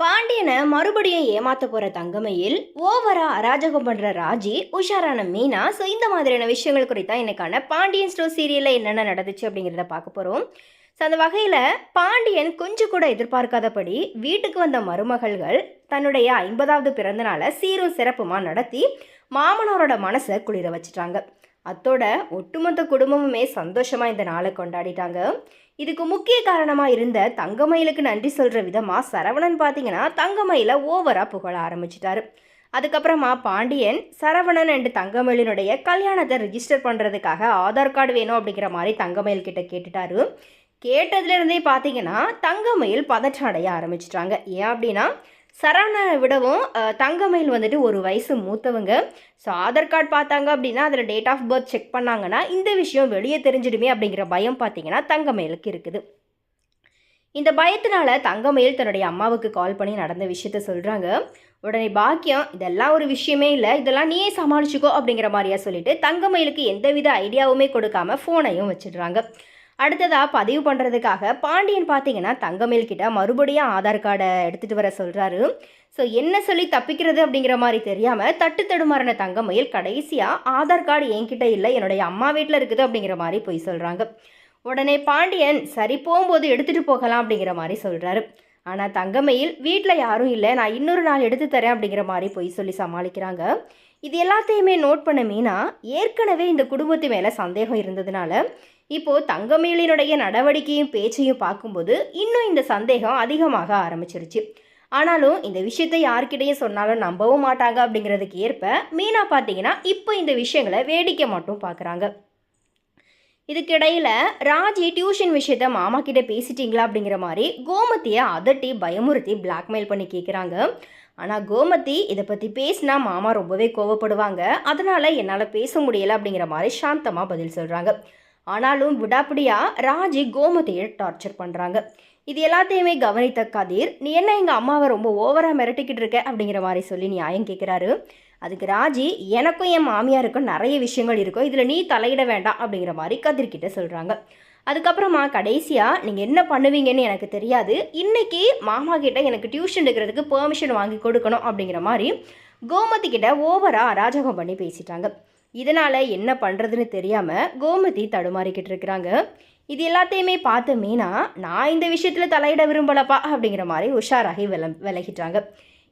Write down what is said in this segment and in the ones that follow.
பாண்டியனை மறுபடியும் ஏமாத்த போற தங்கமையில் ஓவரா அராஜகம் பண்ற ராஜி உஷாரான மீனா ஸோ இந்த மாதிரியான விஷயங்கள் குறித்தான் இன்னைக்கான பாண்டியன் ஸ்டோர் சீரியல்ல என்னென்ன நடந்துச்சு அப்படிங்கிறத பார்க்க போறோம். ஸோ அந்த வகையில் பாண்டியன் கொஞ்சம் கூட எதிர்பார்க்காதபடி வீட்டுக்கு வந்த மருமகள்கள் தன்னுடைய ஐம்பதாவது பிறந்தநாளை சீரும் சிறப்புமா நடத்தி மாமனாரோட மனசை குளிர வச்சுட்டாங்க. அத்தோட ஒட்டுமொத்த குடும்பமுமே சந்தோஷமாக இந்த நாளை கொண்டாடிட்டாங்க. இதுக்கு முக்கிய காரணமாக இருந்த தங்கமயிலுக்கு நன்றி சொல்கிற விதமாக சரவணன் பார்த்தீங்கன்னா தங்கமயில ஓவராக புகழ ஆரம்பிச்சிட்டாரு. அதுக்கப்புறமா பாண்டியன் சரவணன் அண்ட் தங்கமயிலினுடைய கல்யாணத்தை ரிஜிஸ்டர் பண்ணுறதுக்காக ஆதார் கார்டு வேணும் அப்படிங்கிற மாதிரி தங்கமயில் கிட்ட கேட்டுட்டாரு. கேட்டதுலேருந்தே பார்த்தீங்கன்னா தங்கமயில் பதற்றம் அடைய ஆரம்பிச்சிட்டாங்க. ஏன் அப்படின்னா சரவணனை விடவும் தங்கமயில் வந்துட்டு ஒரு வயசு மூத்தவங்க. ஸோ ஆதார் கார்டு பார்த்தாங்க அப்படின்னா அதில் டேட் ஆஃப் பர்த் செக் பண்ணாங்கன்னா இந்த விஷயம் வெளியே தெரிஞ்சிடுமே அப்படிங்கிற பயம் பார்த்தீங்கன்னா தங்கமயிலுக்கு இருக்குது. இந்த பயத்தினால தங்கமயில் தன்னுடைய அம்மாவுக்கு கால் பண்ணி நடந்த விஷயத்த சொல்கிறாங்க உடனே பாக்கியம் இதெல்லாம் ஒரு விஷயமே இல்லை. இதெல்லாம் நீயே சமாளிச்சுக்கோ அப்படிங்கிற மாதிரியா சொல்லிட்டு தங்கமயிலுக்கு எந்தவித ஐடியாவுமே கொடுக்காம ஃபோனையும் வச்சிடுறாங்க. அடுத்ததாக பதிவு பண்ணுறதுக்காக பாண்டியன் பார்த்தீங்கன்னா தங்கமயில் கிட்ட மறுபடியும் ஆதார் கார்டை எடுத்துகிட்டு வர சொல்கிறாரு ஸோ என்ன சொல்லி தப்பிக்கிறது அப்படிங்கிற மாதிரி தெரியாமல் தட்டு தடுமாறின தங்கமயில் கடைசியாக ஆதார் கார்டு என்கிட்ட இல்லை என்னுடைய அம்மா வீட்டில் இருக்குது அப்படிங்கிற மாதிரி போய் சொல்கிறாங்க உடனே பாண்டியன் சரி போகும்போது எடுத்துகிட்டு போகலாம் அப்படிங்கிற மாதிரி சொல்கிறாரு ஆனால் தங்கமயில் வீட்டில் யாரும் இல்லை நான் இன்னொரு நாள் எடுத்து தரேன் அப்படிங்கிற மாதிரி போய் சொல்லி சமாளிக்கிறாங்க. இது எல்லாத்தையுமே நோட் பண்ண மீனா ஏற்கனவே இந்த குடும்பத்து மேலே சந்தேகம் இருந்ததுனால இப்போது தங்கமேலினுடைய நடவடிக்கையும் பேச்சையும் பார்க்கும்போது இன்னும் இந்த சந்தேகம் அதிகமாக ஆரம்பிச்சிருச்சு. ஆனாலும் இந்த விஷயத்தை யார்கிட்டையும் சொன்னாலும் நம்பவும் மாட்டாங்க அப்படிங்கிறதுக்கு ஏற்ப மீனா பார்த்தீங்கன்னா இப்போ இந்த விஷயங்களை வேடிக்கை மட்டும் பார்க்குறாங்க. இதுக்கிடையில் ராஜி டியூஷன் விஷயத்த மாமா கிட்ட பேசிட்டீங்களா அப்படிங்கிற மாதிரி கோமதியை அதட்டி பயமுறுத்தி பிளாக்மெயில் பண்ணி கேட்குறாங்க ஆனால் கோமதி இதை பற்றி பேசினா மாமா ரொம்பவே கோவப்படுவாங்க. அதனால் என்னால் பேச முடியலை அப்படிங்கிற மாதிரி சாந்தமாக பதில் சொல்கிறாங்க ஆனாலும் விடாப்பிடியாக ராஜி கோமதியை டார்ச்சர் பண்ணுறாங்க இது எல்லாத்தையுமே கவனித்த கதிர் நீ என்ன எங்கள் அம்மாவை ரொம்ப ஓவராக மிரட்டிக்கிட்டு இருக்க? அப்படிங்கிற மாதிரி சொல்லி நியாயம் கேட்குறாரு அதுக்கு ராஜி எனக்கும் என் மாமியாருக்கும் நிறைய விஷயங்கள் இருக்கும். இதில் நீ தலையிட வேண்டாம். அப்படிங்கிற மாதிரி கதிர்கிட்ட சொல்கிறாங்க அதுக்கப்புறமா கடைசியாக நீங்கள் என்ன பண்ணுவீங்கன்னு எனக்கு தெரியாது. இன்றைக்கி மாமா கிட்ட எனக்கு டியூஷன் எடுக்கிறதுக்கு பெர்மிஷன் வாங்கி கொடுக்கணும் அப்படிங்கிற மாதிரி கோமதி கிட்ட ஓவராக அராஜகம் பண்ணி பேசிட்டாங்க. இதனால் என்ன பண்ணுறதுன்னு தெரியாமல் கோமதி தடுமாறிக்கிட்டு இருக்கிறாங்க. இது எல்லாத்தையுமே பார்த்த மீனா நான் இந்த விஷயத்தில் தலையிட விரும்பலப்பா அப்படிங்கிற மாதிரி உஷாராகி வில விலகிட்டாங்க.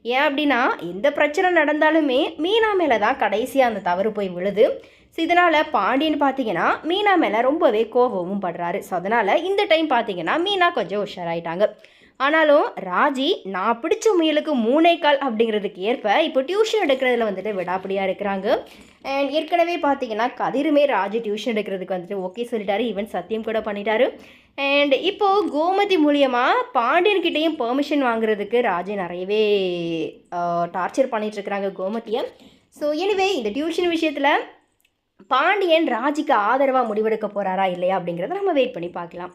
ஏன் அப்படின்னா எந்த பிரச்சனை நடந்தாலுமே மீனா மேலே தான் கடைசியாக அந்த தவறு போய் விழுது. ஸோ இதனால் பாண்டியன் பார்த்தீங்கன்னா மீனா மேலே ரொம்பவே கோபமும் படுறாரு. ஸோ அதனால் இந்த டைம் பார்த்தீங்கன்னா மீனா கொஞ்சம் உஷாராயிட்டாங்க. ஆனாலும் ராஜி நான் பிடிச்ச முயலுக்கு மூணே கால் அப்படிங்கிறதுக்கு ஏற்ப இப்போ டியூஷன் எடுக்கிறதுல வந்துட்டு விடாப்படியாக இருக்கிறாங்க. அண்ட் ஏற்கனவே பார்த்தீங்கன்னா கதிருமே ராஜி டியூஷன் எடுக்கிறதுக்கு வந்துட்டு ஓகே சொல்லிட்டாரு. ஈவன் சத்தியம் கூட பண்ணிட்டாரு. அண்ட் இப்போது கோமதி மூலியமாக பாண்டியன்கிட்டையும் பெர்மிஷன் வாங்குறதுக்கு ராஜி நிறையவே டார்ச்சர் பண்ணிகிட்ருக்குறாங்க கோமதியை. ஸோ எனிவே இந்த டியூஷன் விஷயத்தில் பாண்டியன் ராஜிக்கு ஆதரவாக முடிவெடுக்க போகிறாரா இல்லையா அப்படிங்கிறத நம்ம வெயிட் பண்ணி பார்க்கலாம்.